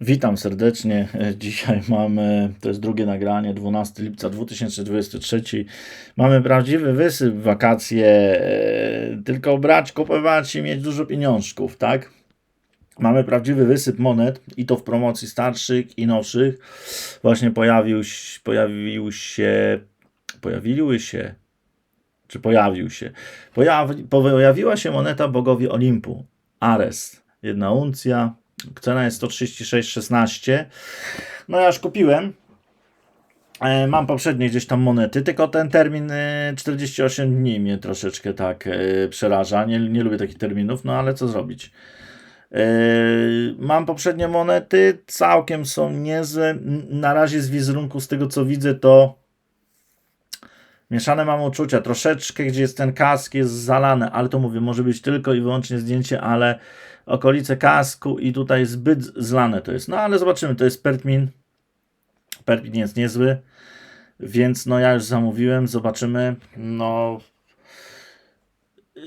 Witam serdecznie. Dzisiaj mamy, to jest drugie nagranie, 12 lipca 2023. Mamy prawdziwy wysyp, wakacje, e, tylko brać, kupować i mieć dużo pieniążków, tak? Mamy prawdziwy wysyp monet i to w promocji starszych i nowszych. Właśnie pojawił, pojawił się, pojawiły się, czy pojawił się, pojawi, pojawiła się moneta bogowie Olimpu, Ares, jedna uncja, cena jest 136,16. No ja już kupiłem. E, Mam poprzednie gdzieś tam monety, tylko ten termin e, 48 dni mnie troszeczkę tak e, przeraża. Nie, nie lubię takich terminów, no ale co zrobić. E, Mam poprzednie monety, całkiem są niezłe. Na razie z wizerunku, z tego co widzę, to mieszane mam uczucia. Troszeczkę, gdzie jest ten kask, jest zalane, ale to mówię, może być tylko i wyłącznie zdjęcie, ale okolice kasku i tutaj zbyt zlane to jest. No ale zobaczymy, to jest Pertmin. Pertmin jest niezły, więc no ja już zamówiłem, zobaczymy. No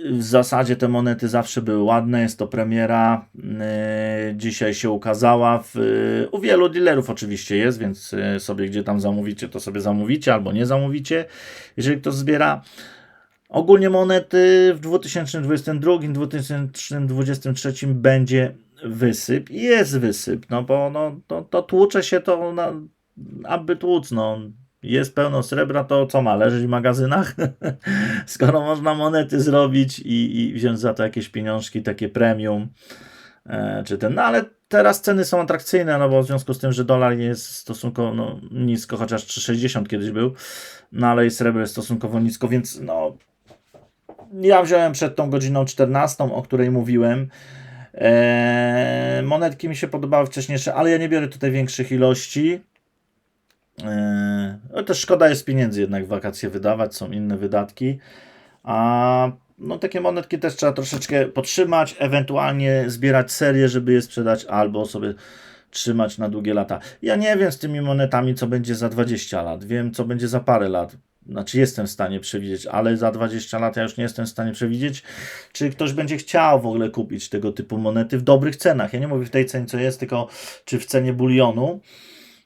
w zasadzie te monety zawsze były ładne, jest to premiera. Yy, dzisiaj się ukazała. W, u wielu dealerów oczywiście jest, więc yy, sobie gdzie tam zamówicie, to sobie zamówicie albo nie zamówicie, jeżeli ktoś zbiera. Ogólnie monety w 2022, 2023 będzie wysyp. I Jest wysyp, no bo no, to, to tłucze się to, na, aby tłuc, no. Jest pełno srebra, to co ma, leżeć w magazynach? Skoro można monety zrobić i, i wziąć za to jakieś pieniążki, takie premium, e, czy ten, no ale teraz ceny są atrakcyjne, no bo w związku z tym, że dolar jest stosunkowo no, nisko, chociaż 3,60 kiedyś był, no ale i srebro jest stosunkowo nisko, więc no ja wziąłem przed tą godziną 14, o której mówiłem. Eee, monetki mi się podobały wcześniejsze, ale ja nie biorę tutaj większych ilości. Eee, też szkoda jest pieniędzy jednak w wakacje wydawać, są inne wydatki. A no takie monetki też trzeba troszeczkę podtrzymać, ewentualnie zbierać serię, żeby je sprzedać, albo sobie trzymać na długie lata. Ja nie wiem z tymi monetami, co będzie za 20 lat. Wiem, co będzie za parę lat. Znaczy, jestem w stanie przewidzieć, ale za 20 lat ja już nie jestem w stanie przewidzieć, czy ktoś będzie chciał w ogóle kupić tego typu monety w dobrych cenach. Ja nie mówię w tej cenie, co jest, tylko czy w cenie bulionu.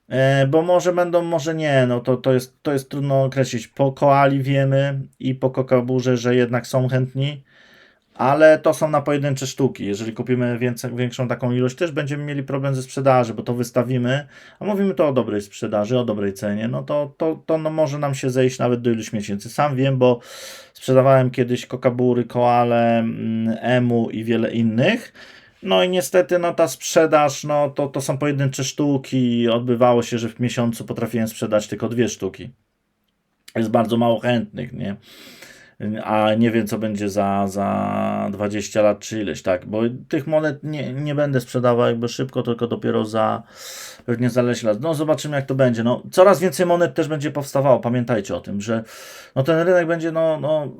E, bo może będą, może nie, no to, to, jest, to jest trudno określić. Po koali wiemy i po kokaburze, że jednak są chętni, ale to są na pojedyncze sztuki. Jeżeli kupimy więcej, większą taką ilość, też będziemy mieli problem ze sprzedaży, bo to wystawimy, a mówimy to o dobrej sprzedaży, o dobrej cenie, no to, to, to no może nam się zejść nawet do iluś miesięcy. Sam wiem, bo sprzedawałem kiedyś kokabury, koale, mm, emu i wiele innych. No i niestety no ta sprzedaż, no to, to są pojedyncze sztuki. Odbywało się, że w miesiącu potrafiłem sprzedać tylko dwie sztuki. Jest bardzo mało chętnych, nie? A nie wiem, co będzie za, za 20 lat czy ileś, tak? Bo tych monet nie, nie będę sprzedawał jakby szybko, tylko dopiero za pewnie za ileś lat. No zobaczymy, jak to będzie. No, coraz więcej monet też będzie powstawało. Pamiętajcie o tym, że no, ten rynek będzie no, no,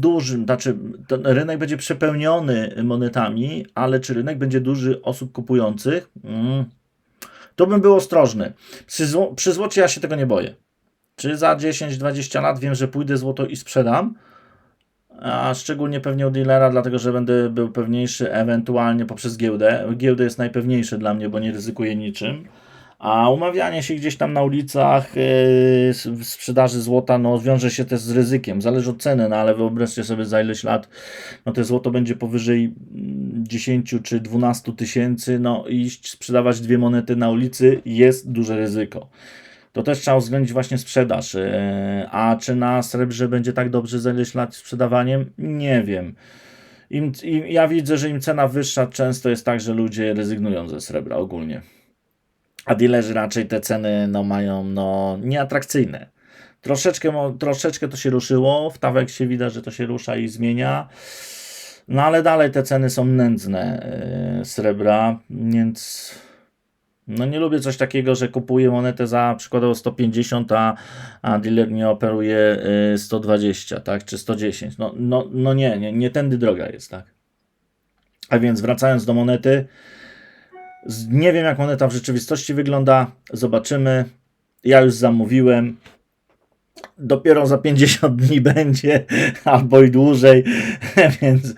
dużym, znaczy ten rynek będzie przepełniony monetami, ale czy rynek będzie duży osób kupujących? Mm. To bym był ostrożny. Przy, zło, przy złocie ja się tego nie boję. Czy za 10-20 lat wiem, że pójdę złoto i sprzedam? A szczególnie pewnie u dealera, dlatego że będę był pewniejszy ewentualnie poprzez giełdę. Giełda jest najpewniejsze dla mnie, bo nie ryzykuję niczym. A umawianie się gdzieś tam na ulicach yy, sprzedaży złota, no wiąże się też z ryzykiem. Zależy od ceny, no ale wyobraźcie sobie za ileś lat, no to złoto będzie powyżej mm, 10 czy 12 tysięcy, no iść sprzedawać dwie monety na ulicy jest duże ryzyko to też trzeba uwzględnić właśnie sprzedaż. Yy, A czy na srebrze będzie tak dobrze za sprzedawaniem? Nie wiem. Im, im, ja widzę, że im cena wyższa, często jest tak, że ludzie rezygnują ze srebra ogólnie. A dealerzy raczej te ceny no, mają no, nieatrakcyjne. Troszeczkę, troszeczkę to się ruszyło, w Tawek się widać, że to się rusza i zmienia. No ale dalej te ceny są nędzne yy, srebra, więc no nie lubię coś takiego, że kupuję monetę za przykładowo 150, a, a dealer nie operuje y, 120, tak, czy 110. No, no, no nie, nie, nie tędy droga jest, tak. A więc wracając do monety, nie wiem jak moneta w rzeczywistości wygląda, zobaczymy. Ja już zamówiłem. Dopiero za 50 dni będzie, albo i dłużej, więc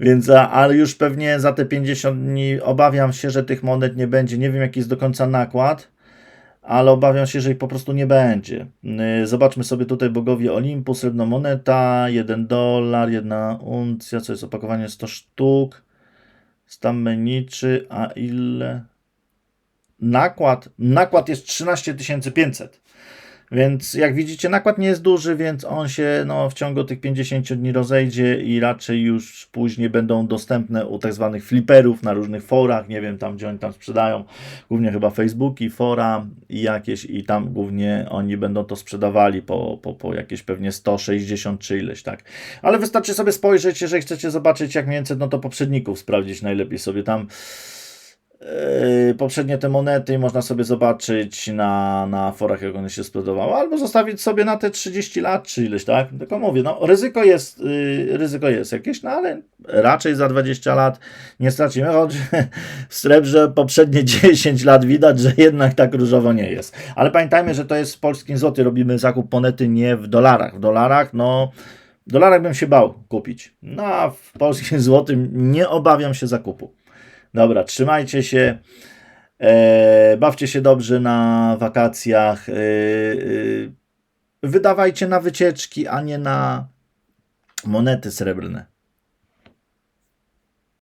Więc, ale już pewnie za te 50 dni obawiam się, że tych monet nie będzie. Nie wiem, jaki jest do końca nakład, ale obawiam się, że ich po prostu nie będzie. Yy, Zobaczmy sobie tutaj bogowie Olimpu, srebrna moneta, 1 dolar, 1 uncja, co jest opakowanie 100 sztuk, stan meniczy, a ile? Nakład, nakład jest 13 500. Więc jak widzicie, nakład nie jest duży, więc on się no, w ciągu tych 50 dni rozejdzie i raczej już później będą dostępne u tak zwanych fliperów na różnych forach, nie wiem tam gdzie oni tam sprzedają, głównie chyba Facebooki, fora i jakieś i tam głównie oni będą to sprzedawali po, po, po jakieś pewnie 160 czy ileś, tak. Ale wystarczy sobie spojrzeć, jeżeli chcecie zobaczyć jak mniej więcej, no to poprzedników sprawdzić najlepiej sobie tam poprzednie te monety można sobie zobaczyć na, na forach, jak one się sprzedawały, albo zostawić sobie na te 30 lat, czy ileś, tak? Tylko mówię, no ryzyko jest, yy, ryzyko jest jakieś, no ale raczej za 20 lat nie stracimy, choć w srebrze poprzednie 10 lat widać, że jednak tak różowo nie jest. Ale pamiętajmy, że to jest w polskim złoty, robimy zakup monety nie w dolarach. W dolarach, no... W dolarach bym się bał kupić. No a w polskim złotym nie obawiam się zakupu. Dobra, trzymajcie się. E, bawcie się dobrze na wakacjach. E, e, wydawajcie na wycieczki, a nie na monety srebrne.